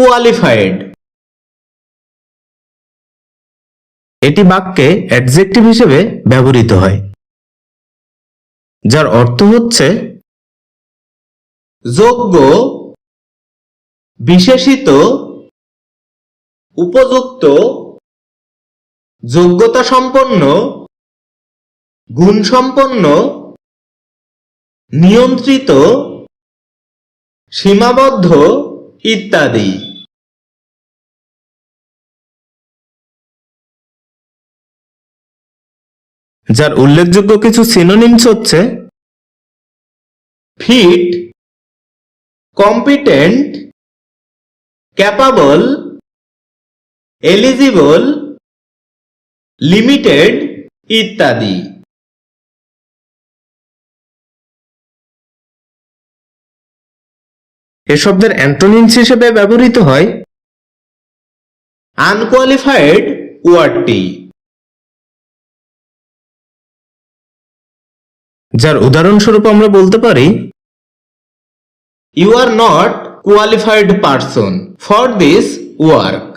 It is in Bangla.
কোয়ালিফাইড এটি বাক্যে অ্যাডজেক্টিভ হিসেবে ব্যবহৃত হয়, যার অর্থ হচ্ছে যোগ্য, বিশেষিত, উপযুক্ত যোগ্যতা সম্পন্ন গুণসম্পন্ন, নিয়ন্ত্রিত, সীমাবদ্ধ ইত্যাদি। যার উল্লেখযোগ্য কিছু সিনোনিমস হচ্ছে fit competent capable eligible limited ইত্যাদি। এ শব্দের অ্যান্টোনিমস হিসেবে ব্যবহৃত হয় আনকোয়ালিফাইড ওয়ার্ডটি যার উদাহরণস্বরূপ আমরা বলতে পারি you are not qualified person for this work